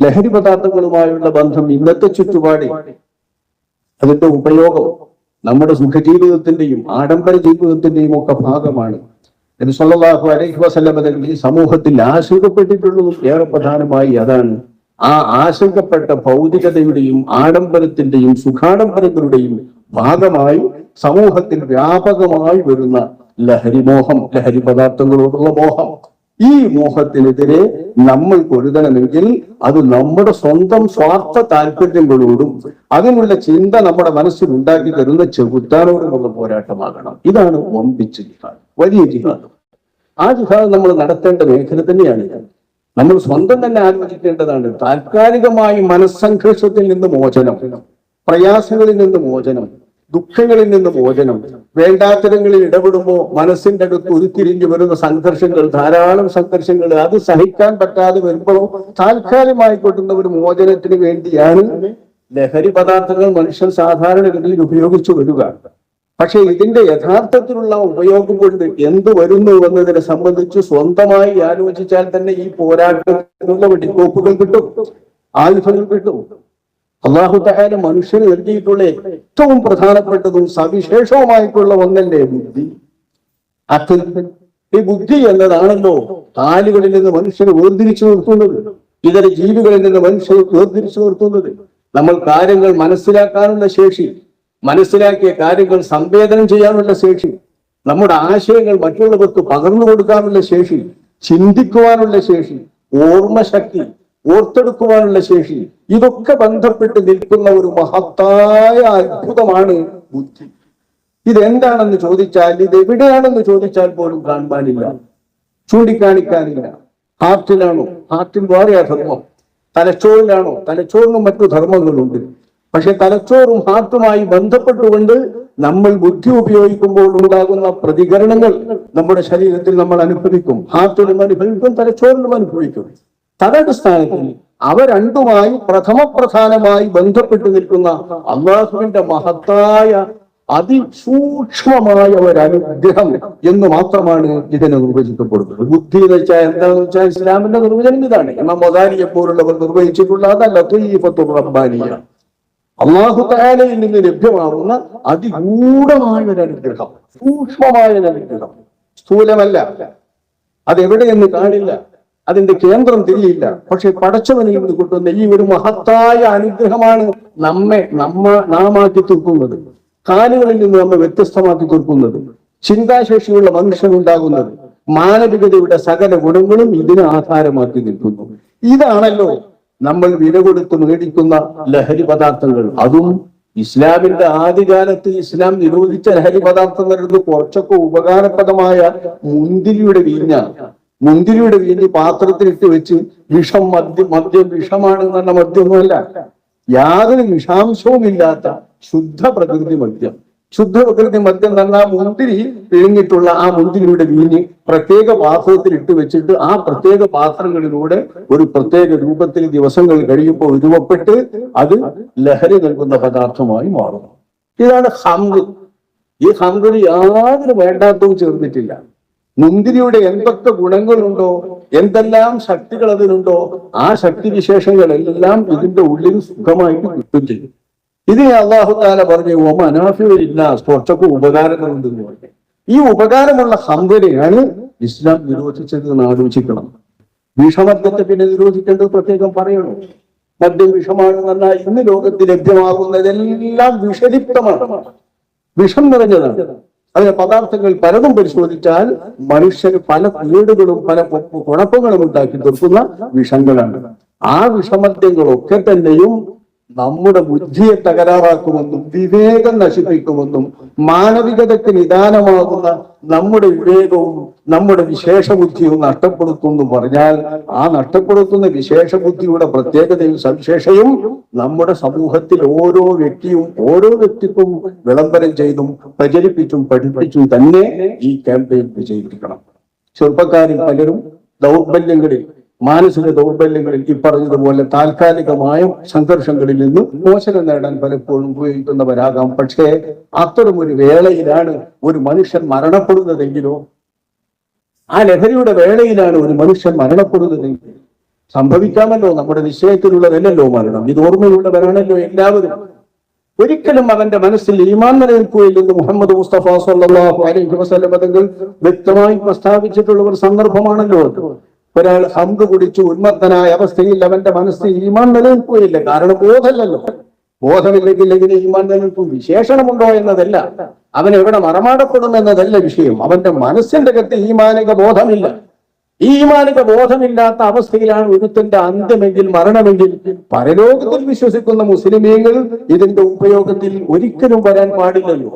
ലഹരി പദാർത്ഥങ്ങളുമായുള്ള ബന്ധം ഇന്നത്തെ ചുറ്റുപാടിൽ അതിന്റെ ഉപയോഗം നമ്മുടെ സുഖജീവിതത്തിന്റെയും ആഡംബര ജീവിതത്തിന്റെയും ഒക്കെ ഭാഗമാണ്. നബി സല്ലല്ലാഹു അലൈഹി വസല്ലം ഈ സമൂഹത്തിൽ ആശങ്കപ്പെട്ടിട്ടുള്ളതും ഏറെ പ്രധാനമായി അതാണ്. ആ ആശങ്കപ്പെട്ട ഭൗതികതയുടെയും ആഡംബരത്തിന്റെയും സുഖാഡംബരങ്ങളുടെയും ഭാഗമായി സമൂഹത്തിൽ വ്യാപകമായി വരുന്ന ലഹരിമോഹം ലഹരി പദാർത്ഥങ്ങളോടുള്ള മോഹം. ഈ മോഹത്തിനെതിരെ നമ്മൾ പൊരുതണമെങ്കിൽ അത് നമ്മുടെ സ്വന്തം സ്വാർത്ഥ താല്പര്യങ്ങളോടും അതിനുള്ള ചിന്ത നമ്മുടെ മനസ്സിൽ ഉണ്ടാക്കി തരുന്ന ചെകുത്താനോടുമുള്ള പോരാട്ടമാകണം. ഇതാണ് വമ്പിച്ച ജിഹാദ് വലിയ ജിഹാദ്. ആ ജിഹാദ് നമ്മൾ നടത്തേണ്ട മേഖല തന്നെയാണ് നമ്മൾ സ്വന്തം തന്നെ ആലോചിക്കേണ്ടതാണ് താൽക്കാലികമായി മനസ്സംഘർഷത്തിൽ നിന്ന് മോചനം പ്രയാസങ്ങളിൽ നിന്ന് മോചനം. ദുഃഖങ്ങളിൽ നിന്ന് മോചനം. വേണ്ടാത്തരങ്ങളിൽ ഇടപെടുമ്പോൾ മനസ്സിന്റെ അടുത്ത് ഉരുത്തിരിഞ്ഞു വരുന്ന സംഘർഷങ്ങൾ ധാരാളം സംഘർഷങ്ങൾ അത് സഹിക്കാൻ പറ്റാതെ വരുമ്പോഴോ താൽക്കാലികമായി കൊട്ടുന്ന ഒരു മോചനത്തിന് വേണ്ടിയാണ് ലഹരി പദാർത്ഥങ്ങൾ മനുഷ്യൻ സാധാരണഗതിയിൽ ഉപയോഗിച്ചു വരിക. പക്ഷെ ഇതിന്റെ യഥാർത്ഥത്തിലുള്ള ഉപയോഗം കൊണ്ട് എന്ത് വരുന്നു എന്നതിനെ സംബന്ധിച്ച് സ്വന്തമായി ആലോചിച്ചാൽ തന്നെ ഈ പോരാട്ടത്തിനുള്ള വെടിക്കോപ്പുകൾ കിട്ടും. ആയുധങ്ങൾ കിട്ടും. അള്ളാഹു തഹാല മനുഷ്യന് നൽകിയിട്ടുള്ള ഏറ്റവും പ്രധാനപ്പെട്ടതും സവിശേഷവുമായിട്ടുള്ള ഒന്നല്ലേ ബുദ്ധി? അത് ഈ ബുദ്ധി എന്നതാണല്ലോ കാലുകളിൽ നിന്ന് മനുഷ്യനെ വേർതിരിച്ചു നിർത്തുന്നത്. ഇതര ജീവികളിൽ നിന്ന് മനുഷ്യനെ വേർതിരിച്ചു നിർത്തുന്നത്. നമ്മൾ കാര്യങ്ങൾ മനസ്സിലാക്കാനുള്ള ശേഷി മനസ്സിലാക്കിയ കാര്യങ്ങൾ സംവേദനം ചെയ്യാനുള്ള ശേഷി നമ്മുടെ ആശയങ്ങൾ മറ്റുള്ളവർക്ക് പകർന്നു കൊടുക്കാനുള്ള ശേഷി ചിന്തിക്കുവാനുള്ള ശേഷി ഓർമ്മശക്തി ഓർത്തെടുക്കുവാനുള്ള ശേഷി. ഇതൊക്കെ ബന്ധപ്പെട്ട് നിൽക്കുന്ന ഒരു മഹത്തായ അത്ഭുതമാണ് ബുദ്ധി. ഇതെന്താണെന്ന് ചോദിച്ചാൽ ഇത് എവിടെയാണെന്ന് ചോദിച്ചാൽ പോലും കാണുവാനില്ല. ചൂണ്ടിക്കാണിക്കാനില്ല. ഹാർട്ടിലാണോ? ഹാർട്ടിൽ വേറെയാ ധർമ്മം. തലച്ചോറിലാണോ? തലച്ചോറിനും മറ്റു ധർമ്മങ്ങളുണ്ട്. പക്ഷെ തലച്ചോറും ഹാർട്ടുമായി ബന്ധപ്പെട്ടുകൊണ്ട് നമ്മൾ ബുദ്ധി ഉപയോഗിക്കുമ്പോൾ ഉണ്ടാകുന്ന പ്രതികരണങ്ങൾ നമ്മുടെ ശരീരത്തിൽ നമ്മൾ അനുഭവിക്കും. ഹാർട്ടിലും അനുഭവിക്കും തലച്ചോറിലും അനുഭവിക്കും. തദടിസ്ഥാനത്തിൽ അവ രണ്ടുമായി പ്രഥമ പ്രധാനമായി ബന്ധപ്പെട്ടു നിൽക്കുന്ന അള്ളാഹുവിന്റെ മഹത്തായ അതിസൂക്ഷ്മമായ ഒരു അനുഗ്രഹം എന്ന് മാത്രമാണ് ഇതിനെ നിർവചിക്കപ്പെടുന്നത്. ബുദ്ധി എന്ന് വെച്ചാൽ എന്താണെന്ന് വെച്ചാൽ ഇസ്ലാമിന്റെ നിർവചനം ഇതാണ്. ഇമാം മൊദാനിയെ പോലുള്ളവർ നിർവഹിച്ചിട്ടുള്ള അതല്ല ത്വയ്യിഫത്തുർ റബ്ബാനിയ അള്ളാഹു താലയിൽ നിന്ന് ലഭ്യമാകുന്ന അതിഗൂഢമായ ഒരു അനുഗ്രഹം സൂക്ഷ്മമായ ഒരു അനുഗ്രഹം സ്ഥൂലമല്ല. അതെവിടെയെന്ന് കാണില്ല. അതിന്റെ കേന്ദ്രം തിരിയില്ല പക്ഷെ പടച്ചവനിൽ നിന്ന് കിട്ടുന്ന ഈ ഒരു മഹത്തായ അനുഗ്രഹമാണ് നമ്മെ നമ്മ നാമാക്കി തീർക്കുന്നത്. കാലുകളിൽ നിന്ന് നമ്മെ വ്യത്യസ്തമാക്കി തീർക്കുന്നത്. ചിന്താശേഷിയുള്ള മനുഷ്യനുണ്ടാകുന്നത് മാനവികതയുടെ സകല ഗുണങ്ങളും ഇതിന് ആധാരമാക്കി നിൽക്കുന്നു. ഇതാണല്ലോ നമ്മൾ വില കൊടുത്ത് മേടിക്കുന്ന ലഹരി പദാർത്ഥങ്ങൾ. അതും ഇസ്ലാമിന്റെ ആദ്യകാലത്ത് ഇസ്ലാം നിരോധിച്ച ലഹരി പദാർത്ഥങ്ങളിൽ കുറച്ചൊക്കെ ഉപകാരപ്രദമായ മുന്തിരിയുടെ വീഞ്ഞാണ്. മുന്തിരിയുടെ വീഞ്ഞ് പാത്രത്തിലിട്ട് വെച്ച് വിഷം മദ്യ മദ്യം വിഷമാണ് നല്ല മദ്യമൊന്നുമല്ല. യാതൊരു വിഷാംശവും ഇല്ലാത്ത ശുദ്ധ പ്രകൃതി മദ്യം ശുദ്ധ പ്രകൃതി മദ്യം തന്നെ ആ മുന്തിരി പിഴിഞ്ഞിട്ടുള്ള ആ മുന്തിരിയുടെ വീഞ്ഞ് പ്രത്യേക പാത്രത്തിൽ ഇട്ട് വെച്ചിട്ട് ആ പ്രത്യേക പാത്രങ്ങളിലൂടെ ഒരു പ്രത്യേക രൂപത്തിൽ ദിവസങ്ങൾ കഴിയുമ്പോൾ രൂപപ്പെട്ട് അത് ലഹരി നൽകുന്ന പദാർത്ഥമായി മാറുന്നു. ഇതാണ് ഹംഗ് ഈ ഹംഗിന് യാതൊരു വേണ്ടാത്തവും ചേർന്നിട്ടില്ല. മുന്തിരിയുടെ എന്തൊക്കെ ഗുണങ്ങളുണ്ടോ എന്തെല്ലാം ശക്തികൾ അതിനുണ്ടോ ആ ശക്തി വിശേഷങ്ങളെല്ലാം ഇതിന്റെ ഉള്ളിൽ സുഖമായിട്ട് കിട്ടും ചെയ്യും. ഇത് അള്ളാഹു താല പറഞ്ഞു ഓമ അനാഫിയില്ല കുറച്ചൊക്കെ ഉപകാരങ്ങളുണ്ട് എന്ന് പറഞ്ഞു. ഈ ഉപകാരമുള്ള ഹംബനെയാണ് ഇസ്ലാം നിരോധിച്ചത് എന്ന് ആലോചിക്കണം. വിഷമദ്യത്തെ പിന്നെ നിരോധിക്കേണ്ടത് പ്രത്യേകം പറയണോ. മദ്യം വിഷമാണെന്ന് പറഞ്ഞാൽ ഇന്ന് ലോകത്ത് ലഭ്യമാകുന്നതെല്ലാം വിഷലിപ്തമാണ്. വിഷം നിറഞ്ഞതാണ്. അതിലെ പദാർത്ഥങ്ങൾ പലതും പരിശോധിച്ചാൽ മനുഷ്യന് പല വീടുകളും പല കുഴപ്പങ്ങളും ഉണ്ടാക്കി തീർക്കുന്ന വിഷങ്ങളാണ്. ആ വിഷമദ്യങ്ങളൊക്കെ തന്നെയും നമ്മുടെ ബുദ്ധിയെ തകരാറാക്കുമെന്നും വിവേകം നശിപ്പിക്കുമെന്നും മാനവികതയ്ക്ക് നിദാനമാകുന്ന നമ്മുടെ വിവേകവും നമ്മുടെ വിശേഷ ബുദ്ധിയും നഷ്ടപ്പെടുത്തുമെന്ന് പറഞ്ഞാൽ ആ നഷ്ടപ്പെടുത്തുന്ന വിശേഷ ബുദ്ധിയുടെ പ്രത്യേകതയും സവിശേഷയും നമ്മുടെ സമൂഹത്തിൽ ഓരോ വ്യക്തിയും ഓരോ വ്യക്തിത്വവും വിളംബരം ചെയ്തും പ്രചരിപ്പിച്ചും പഠിപ്പിച്ചും തന്നെ ഈ ക്യാമ്പയിൻ വിജയിപ്പിക്കണം. ചെറുപ്പക്കാരിൽ പലരും ദൗർബല്യങ്ങളിൽ മാനസിക ദൗർബല്യങ്ങളിൽ ഈ പറഞ്ഞതുപോലെ താൽക്കാലികമായ സംഘർഷങ്ങളിൽ നിന്ന് മോചനം നേടാൻ പലപ്പോഴും ഉപയോഗിക്കുന്നവരാകാം. പക്ഷേ അത്തരം ഒരു വേളയിലാണ് ഒരു മനുഷ്യൻ മരണപ്പെടുന്നതെങ്കിലോ ആ ലഹരിയുടെ വേളയിലാണ് ഒരു മനുഷ്യൻ മരണപ്പെടുന്നതെങ്കിൽ സംഭവിക്കാമല്ലോ. നമ്മുടെ നിശ്ചയത്തിലുള്ളതല്ലല്ലോ മരണം. ഇത് ഓർമ്മയുള്ളവരാണല്ലോ എല്ലാവരും. ഒരിക്കലും അവന്റെ മനസ്സിൽ ഈമാൻ നിലനിൽക്കുകയില്ലെന്ന് മുഹമ്മദ് മുസ്തഫ സാഹു അലൈഹി വസ്ലം തങ്ങൾ വ്യക്തമായി പ്രസ്താവിച്ചിട്ടുള്ള ഒരു സന്ദർഭമാണല്ലോ ഒരാൾ ഹമ്പ് കുടിച്ചു ഉന്മത്തനായ അവസ്ഥയിൽ അവന്റെ മനസ്സിൽ ഈമാൻ നിലനിൽക്കുകയില്ല. കാരണം ബോധമല്ലല്ലോ. ബോധമില്ലെങ്കിൽ എങ്ങനെ ഈമാൻ നിലനിൽക്കും? വിശേഷണമുണ്ടോ എന്നതല്ല. അവൻ എവിടെ മറമാടപ്പെടും എന്നതല്ല വിഷയം. അവന്റെ മനസ്സിന്റെ കത്ത് ഈമാനിക ബോധമില്ല. ഈ ഈമാനിക ബോധമില്ലാത്ത അവസ്ഥയിലാണ് ഒരുത്തിന്റെ അന്ത്യമെങ്കിൽ മരണമെങ്കിൽ പരലോകത്തിൽ വിശ്വസിക്കുന്ന മുസ്ലിമീങ്ങൾ ഇതിന്റെ ഉപയോഗത്തിൽ ഒരിക്കലും വരാൻ പാടില്ലല്ലോ.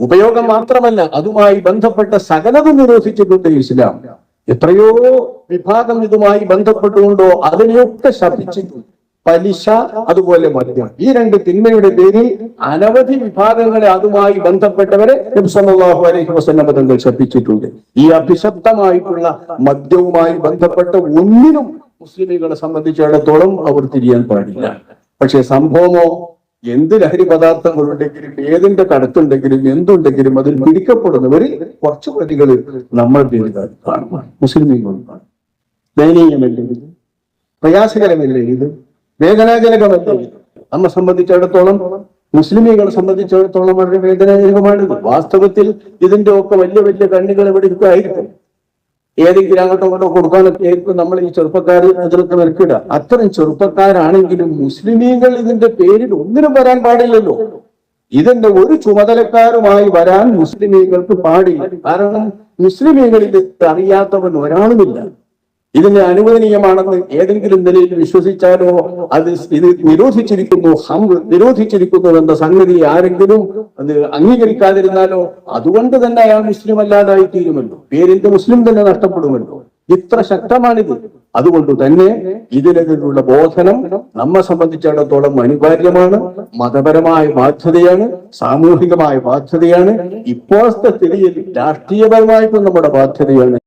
ഉപയോഗം മാത്രമല്ല അതുമായി ബന്ധപ്പെട്ട സകലതും നിരോധിച്ചിട്ടുണ്ട് ഇസ്ലാം. എത്രയോ വിഭാഗം ഇതുമായി ബന്ധപ്പെട്ടുകൊണ്ടോ അതിനെയൊക്കെ ശപിച്ചിട്ടുണ്ട്. പലിശ അതുപോലെ മദ്യം. ഈ രണ്ട് തിന്മയുടെ പേരിൽ അനവധി വിഭാഗങ്ങളെ അതുമായി ബന്ധപ്പെട്ടവരെ നബി സല്ലല്ലാഹു അലൈഹി വസല്ലം തങ്ങൾ ശപിച്ചിട്ടുണ്ട്. ഈ അഭിശബ്ദമായിട്ടുള്ള മദ്യവുമായി ബന്ധപ്പെട്ട ഒന്നിനും മുസ്ലിമുകളെ സംബന്ധിച്ചിടത്തോളം അവർ തിരിയാൻ പാടില്ല. പക്ഷെ സംഭവമോ? എന്ത് ലഹരി പദാർത്ഥങ്ങൾ ഉണ്ടെങ്കിലും ഏതിന്റെ കടത്തുണ്ടെങ്കിലും എന്തുണ്ടെങ്കിലും അതിൽ പിടിക്കപ്പെടുന്നവരിൽ കുറച്ച് പ്രതികൾ നമ്മൾ കാണും. മുസ്ലിമീങ്ങൾ കാണും. ദയനീയമല്ലേ ഇത് പ്രയാസകരമല്ലേ ഇത് വേദനാജനകമല്ലേ നമ്മെ സംബന്ധിച്ചിടത്തോളം മുസ്ലിമീകളെ സംബന്ധിച്ചിടത്തോളം വളരെ വേദനാജനകമാണിത് വാസ്തവത്തിൽ ഇതിന്റെ ഒക്കെ വലിയ വലിയ കണ്ണുകൾ എവിടെ ആയിരിക്കും ഏതെങ്കിലും അങ്ങോട്ടോ ഇങ്ങോട്ടോ കൊടുക്കാനൊക്കെ ആയിരിക്കും നമ്മൾ ഈ ചെറുപ്പക്കാർ അതിലൊക്കെ മെനക്കിടുക അത്തരം ചെറുപ്പക്കാരാണെങ്കിലും മുസ്ലിമീങ്ങൾ ഇതിന്റെ പേരിൽ ഒന്നിനും വരാൻ പാടില്ലല്ലോ. ഇതിന്റെ ഒരു ചുമതലക്കാരുമായി വരാൻ മുസ്ലിമീങ്ങൾക്ക് പാടില്ല. കാരണം മുസ്ലിമീങ്ങളിൽ അറിയാത്തവൻ ഒരാളുമില്ല. ഇതിന് അനുവദനീയമാണെന്ന് ഏതെങ്കിലും നിലയിൽ വിശ്വസിച്ചാലോ അത് ഇത് നിരോധിച്ചിരിക്കുന്നു ഹം നിരോധിച്ചിരിക്കുന്നു എന്ന സംഗതി ആരെങ്കിലും അത് അംഗീകരിക്കാതിരുന്നാലോ അതുകൊണ്ട് തന്നെ അയാൾ മുസ്ലിം അല്ലാതായി തീരുമല്ലോ. പേരിന്റെ മുസ്ലിം തന്നെ നഷ്ടപ്പെടുമല്ലോ. ഇത്ര ശക്തമാണിത്. അതുകൊണ്ട് തന്നെ ഇതിനെതിരെയുള്ള ബോധനം നമ്മെ സംബന്ധിച്ചിടത്തോളം അനിവാര്യമാണ് മതപരമായ ബാധ്യതയാണ് സാമൂഹികമായ ബാധ്യതയാണ് ഇപ്പോഴത്തെ സ്ഥിതിയിൽ രാഷ്ട്രീയപരമായിട്ടും നമ്മുടെ ബാധ്യതയാണ്.